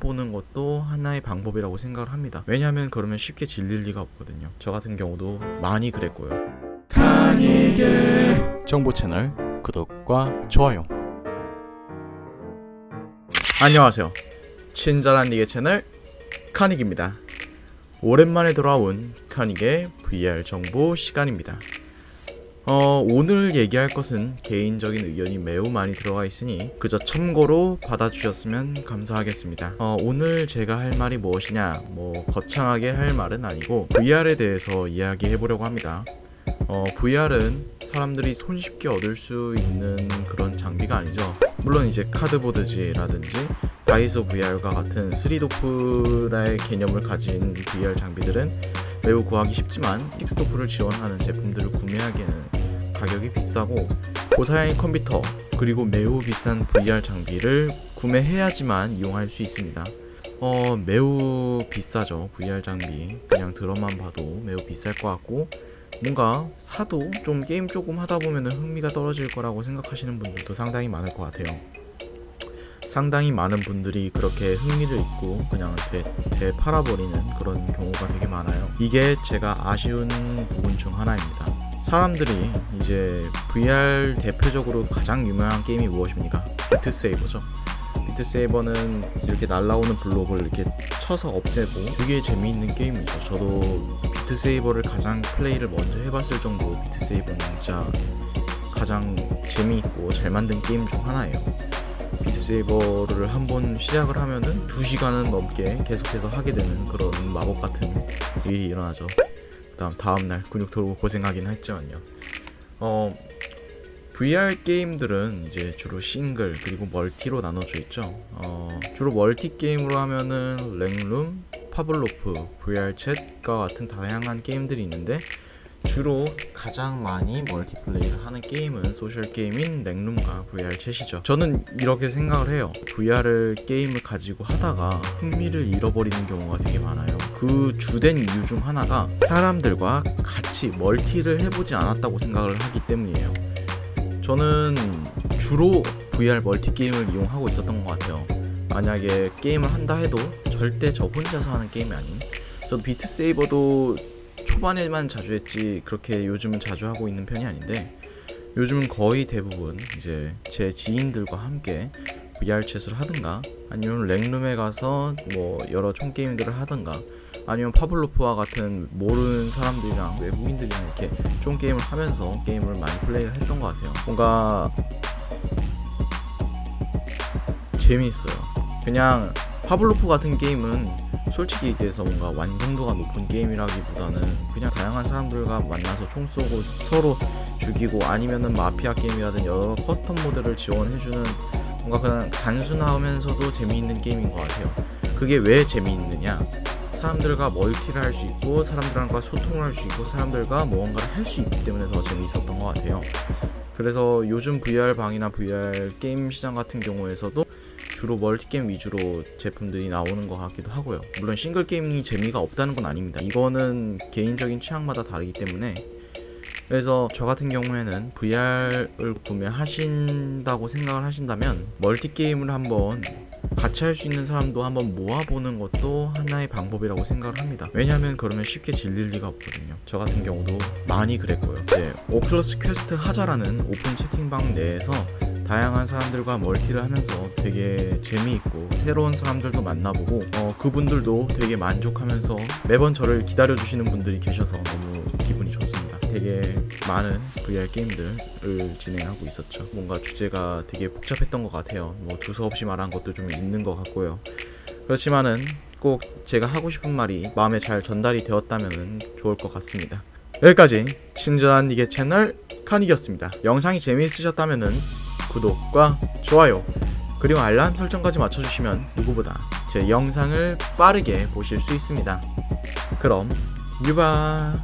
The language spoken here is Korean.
보는 것도 하나의 방법이라고 생각을 합니다. 왜냐하면 그러면 쉽게 질릴 리가 없거든요. 저 같은 경우도 많이 그랬고요. 정보 채널 구독과 좋아요. 안녕하세요. 친절한 니게 채널 카닉입니다. 오랜만에 돌아온 카닉의 VR 정보 시간입니다. 어, 오늘 얘기할 것은 개인적인 의견이 매우 많이 들어가 있으니 그저 참고로 받아주셨으면 감사하겠습니다. 어, 오늘 제가 할 말이 무엇이냐, 뭐 거창하게 할 말은 아니고 VR에 대해서 이야기해 보려고 합니다. 어, VR은 사람들이 손쉽게 얻을 수 있는 그런 장비가 아니죠. 물론 이제 카드보드지라든지 다이소 VR과 같은 3도프라의 개념을 가진 VR 장비들은 매우 구하기 쉽지만 픽스도프를 지원하는 제품들을 구매하기에는 가격이 비싸고 고사양의 컴퓨터 그리고 매우 비싼 VR 장비를 구매해야지만 이용할 수 있습니다. 어 매우 비싸죠 VR 장비 그냥 들어만 봐도 매우 비쌀 것 같고 뭔가 사도 좀 게임 조금 하다 보면은 흥미가 떨어질 거라고 생각하시는 분들도 상당히 많을 것 같아요. 상당히 많은 분들이 그렇게 흥미를 잊고 그냥 되, 되 팔아버리는 그런 경우가 되게 많아요. 이게 제가 아쉬운 부분 중 하나입니다. 사람들이 이제 VR 대표적으로 가장 유명한 게임이 무엇입니까? 비트세이버죠. 비트세이버는 이렇게 날라오는 블록을 이렇게 쳐서 없애고 되게 재미있는 게임이죠. 저도 비트세이버를 가장 플레이를 먼저 해봤을 정도로 비트세이버는 진짜 가장 재미있고 잘 만든 게임 중 하나예요. 비트세이버를 한번 시작을 하면은 2시간은 넘게 계속해서 하게 되는 그런 마법 같은 일이 일어나죠. 그다음 다음 날 근육 돌고 고생하긴 했지만요. 어 VR 게임들은 이제 주로 싱글 그리고 멀티로 나눠져 있죠. 어, 주로 멀티 게임으로 하면은 랭룸, 파블로프, VR 챗과 같은 다양한 게임들이 있는데 주로 가장 많이 멀티플레이를 하는 게임은 소셜 게임인 랭룸과 VR 챗이죠. 저는 이렇게 생각을 해요. VR을 게임을 가지고 하다가 흥미를 잃어버리는 경우가 되게 많아요. 그 주된 이유 중 하나가 사람들과 같이 멀티를 해보지 않았다고 생각을 하기 때문이에요. 저는 주로 VR 멀티 게임을 이용하고 있었던 것 같아요. 만약에 게임을 한다 해도 절대 저 혼자서 하는 게임이 아닌. 저도 비트 세이버도 초반에만 자주 했지 그렇게 요즘은 자주 하고 있는 편이 아닌데 요즘은 거의 대부분 이제 제 지인들과 함께 VR 챗을 하든가 아니면 랭룸에 가서 뭐 여러 총 게임들을 하든가 아니면 파블로프와 같은 모르는 사람들이랑 외국인들이랑 이렇게 총 게임을 하면서 게임을 많이 플레이를 했던 것 같아요. 뭔가 재미있어요. 그냥 파블로프 같은 게임은 솔직히 얘기해서 뭔가 완성도가 높은 게임이라기보다는 그냥 다양한 사람들과 만나서 총 쏘고 서로 죽이고 아니면은 마피아 게임이라든 여러 커스텀 모드를 지원해주는 뭔가 그냥 단순하면서도 재미있는 게임인 것 같아요. 그게 왜 재미있느냐? 사람들과 멀티를 할 수 있고 사람들과 소통을 할 수 있고 사람들과 무언가를 할 수 있기 때문에 더 재미있었던 것 같아요. 그래서 요즘 VR 방이나 VR 게임 시장 같은 경우에서도 주로 멀티 게임 위주로 제품들이 나오는 것 같기도 하고요. 물론 싱글 게임이 재미가 없다는 건 아닙니다. 이거는 개인적인 취향마다 다르기 때문에 그래서 저 같은 경우에는 VR을 구매하신다고 생각을 하신다면 멀티 게임을 한번 같이 할 수 있는 사람도 한번 모아보는 것도 하나의 방법이라고 생각을 합니다. 왜냐하면 그러면 쉽게 질릴 리가 없거든요. 저 같은 경우도 많이 그랬고요. 이제 오클러스 퀘스트 하자라는 오픈 채팅방 내에서 다양한 사람들과 멀티를 하면서 되게 재미있고 새로운 사람들도 만나보고 어, 그분들도 되게 만족하면서 매번 저를 기다려주시는 분들이 계셔서 너무 기분이 좋습니다. 되게 많은 VR 게임들을 진행하고 있었죠. 뭔가 주제가 되게 복잡했던 것 같아요. 뭐 두서없이 말한 것도 좀 있는 것 같고요. 그렇지만은 꼭 제가 하고 싶은 말이 마음에 잘 전달이 되었다면 좋을 것 같습니다. 여기까지 친절한 니게 채널 카닉이었습니다. 영상이 재미있으셨다면 구독과 좋아요 그리고 알람 설정까지 맞춰주시면 누구보다 제 영상을 빠르게 보실 수 있습니다. 그럼 유바